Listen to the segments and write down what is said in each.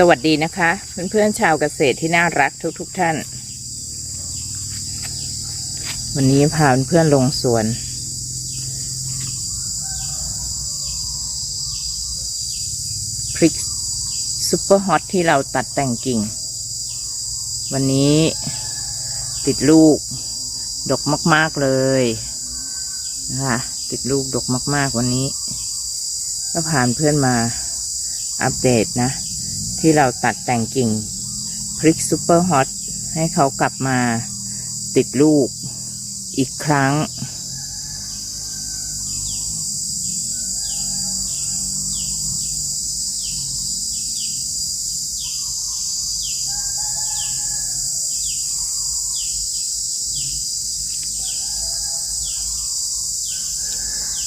สวัสดีนะคะ เพื่อนๆชาวเกษตรที่น่ารักทุกๆทท่าน วันนี้พาเพื่อนๆลงสวน พริกซุปเปอร์ฮอตที่เราตัดแต่งกิ่ง วันนี้ติดลูก ดกมากๆเลยนะคะติดลูกดกมากๆวันนี้ ก็ผ่านเพื่อนมาอัปเดตนะ ที่เราตัดแต่งกิ่งพริกซูเปอร์ฮอตให้เขากลับมาติดลูกอีกครั้ง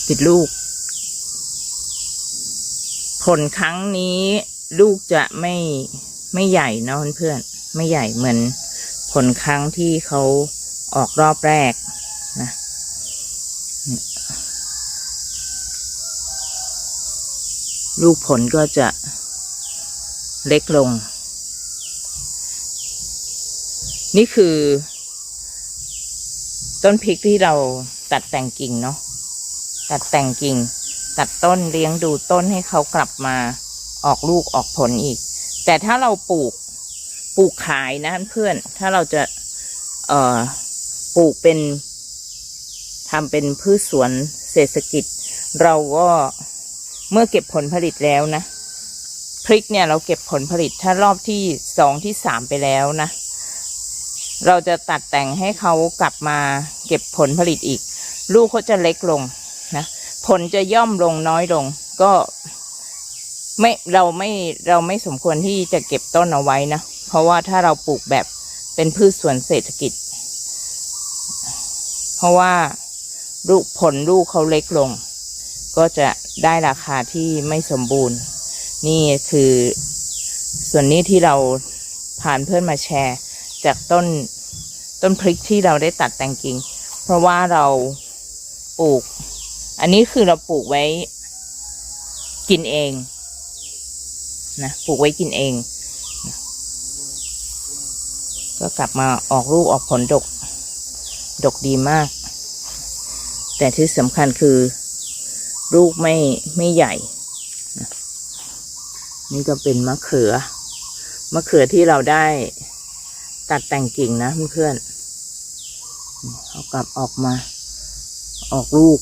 ติดลูก ผลครั้งนี้ ลูกจะไม่ไม่ใหญ่เนะเพื่อนๆไม่ใหญ่เหมือนผลครั้งที่เขาออกรอบแรกนะลูกผลก็จะเล็กลง นี่คือ ต้นพริกที่เราตัดแต่งกิ่งเนาะตัดแต่งกิ่ง ตัดต้นเลี้ยงดูต้นให้เขากลับมา ออกลูกออกผลอีก แต่ถ้าเราปลูกปลูกขายนะเพื่อน ถ้าเราจะ เอ่อ ปลูกเป็นทำเป็นพืชสวนเศรษฐกิจ เราก็เมื่อเก็บผลผลิตแล้วนะ พริกเนี่ยเราเก็บผลผลิตถ้ารอบที่สองที่สามไปแล้วนะ เราจะตัดแต่งให้เขากลับมาเก็บผลผลิตอีก ลูกเขาจะเล็กลงนะ ผลจะย่อมลงน้อยลง ก็ ไม่เราไม่เราไม่สมควรที่จะเก็บต้นเอาไว้นะ เพราะว่าถ้าเราปลูกแบบเป็นพืชสวนเศรษฐกิจ เพราะว่าลูกผลลูกเขาเล็กลง ก็จะได้ราคาที่ไม่สมบูรณ์ นี่คือส่วนนี้ที่เราผ่านเพื่อนมาแชร์ จากต้นต้นพริกที่เราได้ตัดแต่งกิ่ง เพราะว่าเราปลูก อันนี้คือเราปลูกไว้กินเอง นะปลูกไว้กินเอง ก็กลับมาออกลูกออกผลดก ดกดีมาก แต่ที่สำคัญคือลูกไม่ไม่ใหญ่นะนี่ก็เป็นมะเขือ มะเขือที่เราได้ตัดแต่งกิ่งนะเพื่อนๆเอากลับออกมา ออกลูก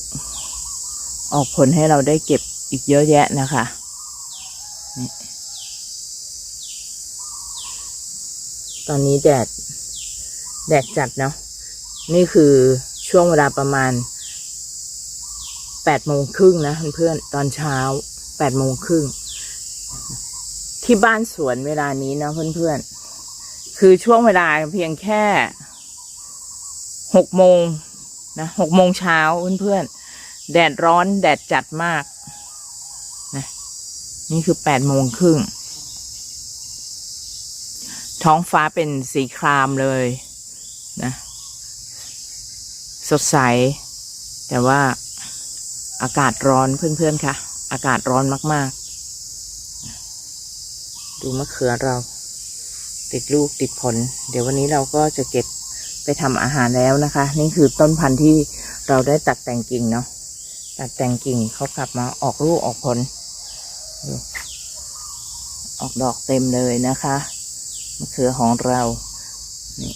ออกผลให้เราได้เก็บอีกเยอะแยะนะคะ ตอนนี้แดด แดดจัดเนาะ นี่คือช่วงเวลาประมาณแปดโมงครึ่งนะเพื่อนๆตอนเช้าแปดโมงครึ่งที่บ้านสวนเวลานี้นะเพื่อนๆคือช่วงเวลาเพียงแค่หกโมงนะหกโมงเช้าเพื่อนๆแดดร้อนแดดจัดมากนะนี่คือแปดโมงครึ่ง ท้องฟ้าเป็นสีครามเลยนะสดใส แต่ว่าอากาศร้อนเพื่อนๆค่ะอากาศร้อนมากๆ ดูมะเขือเรา ติดลูกติดผล เดี๋ยววันนี้เราก็จะเก็บไปทำอาหารแล้วนะคะ นี่คือต้นพันธุ์ที่เราได้ตัดแต่งกิ่งเนาะตัดแต่งกิ่งเขากลับมาออกลูกออกผล ออกดอกเต็มเลยนะคะ เขือของเรา นี่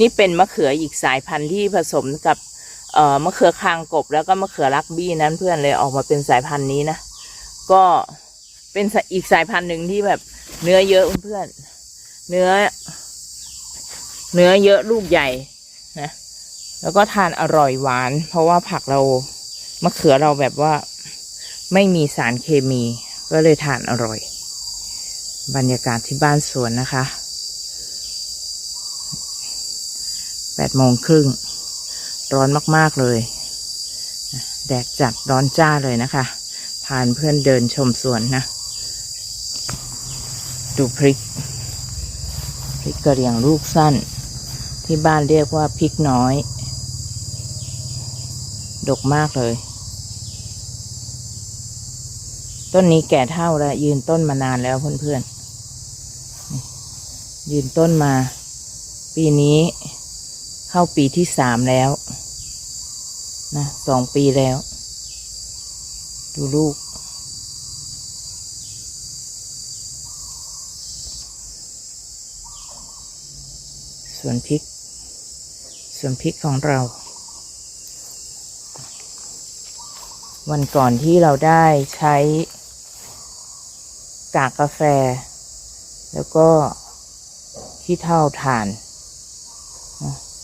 นี่เป็นมะเขืออีกสายพันธุ์ที่ผสมกับเอ่อมะเขือคางกบแล้วก็มะเขือลักบี้นั้นเพื่อนเลยออกมาเป็นสายพันธุ์นี้นะ ก็เป็นอีกสายพันธุ์หนึ่งที่แบบเนื้อเยอะเพื่อน เนื้อ เนื้อเยอะลูกใหญ่นะ แล้วก็ทานอร่อยหวาน เพราะว่าผักเรามะเขือเราแบบว่า ไม่มีสารเคมี ก็เลยทานอร่อย บรรยากาศที่บ้านสวนนะคะแปดโมงครึ่ง ร้อนมาก ๆ เลย แดดจัดร้อนจ้าเลยนะคะพานเพื่อนเดินชมสวนนะ ดูพริก พริกกระเหรี่ยงลูกสั้น ที่บ้านเรียกว่าพริกน้อย ดกมากเลย ต้นนี้แก่เท่าแล้ว ยืนต้นมานานแล้วเพื่อน ๆ ยืนต้นมา ปีนี้เข้าปีที่สามแล้วนะสองปีแล้ว ดูลูกส่วนพริกส่วนพริกของเรา วันก่อนที่เราได้ใช้กากกาแฟ แล้วก็ ขี้เท่าถ่าน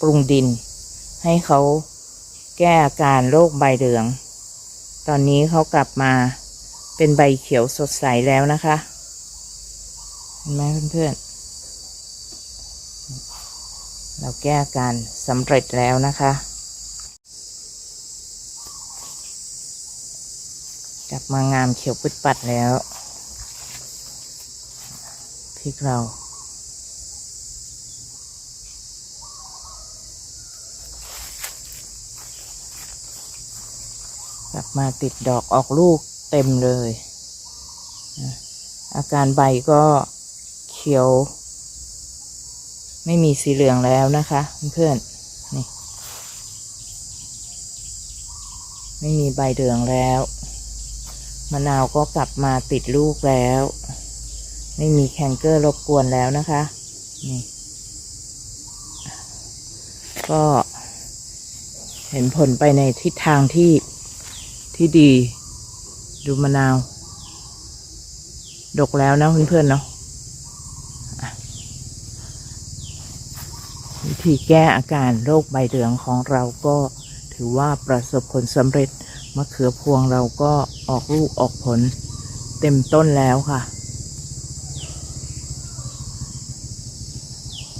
ปรุงดิน ให้เขาแก้อาการโรคใบเหลือง ตอนนี้เขากลับมาเป็นใบเขียวสดใสแล้วนะคะเห็นไหมเพื่อนๆ เราแก้อาการสำเร็จแล้วนะคะ กลับมางามเขียวปึ๊ดปัดแล้วพริกเรา กลับ มาติดดอกออกลูกเต็มเลย อาการใบก็เขียว ไม่มีสีเหลืองแล้วนะคะเพื่อนๆนี่ไม่มีใบเหลืองแล้วมะนาวก็กลับมาติดลูกแล้ว ไม่มีแคนเกอร์รบกวนแล้วนะคะนี่ก็เห็นผลไปในทิศทางที่ ที่ดี ดูมะนาว ดกแล้วนะเพื่อนๆเนาะวิธีแก้อาการโรคใบเหลืองของเราก็ถือว่าประสบผลสำเร็จมะเขือพวงเราก็ออกลูกออกผล เต็มต้นแล้วค่ะ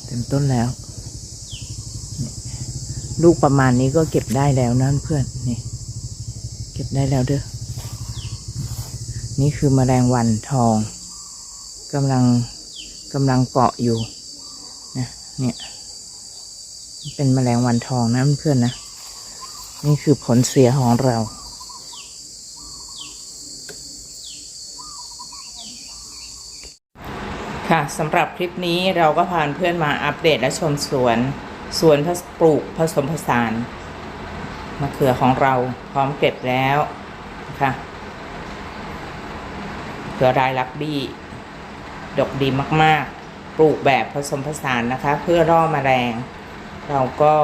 เต็มต้นแล้ว ลูกประมาณนี้ก็เก็บได้แล้วนะเพื่อนนี่ ก็บได้แล้วเด้อ นี่คือแมลงวันทองกำลังกำลังเกาะอยู่นะเนี่ยเป็นแมลงวันทองนะเพื่อนนะ นี่คือผลเสียของเราค่ะสำหรับคลิปนี้เราก็พาเพื่อนมาอัปเดตและชมสวน สวนปลูกผสมผสาน มะเขือของเราพร้อมเก็บแล้วนะคะเขือรายลักบี้ดกดีมาก ๆ ปลูกแบบผสมผสานนะคะ เพื่อล่อแมลง เราก็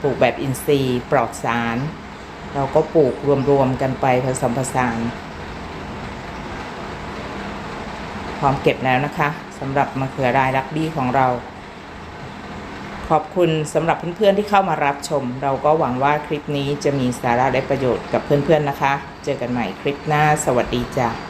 ปลูกแบบอินทรีย์ปลอดสาร เราก็ปลูกรวม ๆ กันไปผสมผสานพร้อมเก็บแล้วนะคะสำหรับมะเขือรายลักบี้ของเรา ขอบคุณสำหรับเพื่อนๆที่เข้ามารับชม เราก็หวังว่าคลิปนี้จะมีสาระและประโยชน์กับเพื่อนๆนะคะ เจอกันใหม่คลิปหน้า สวัสดีจ้า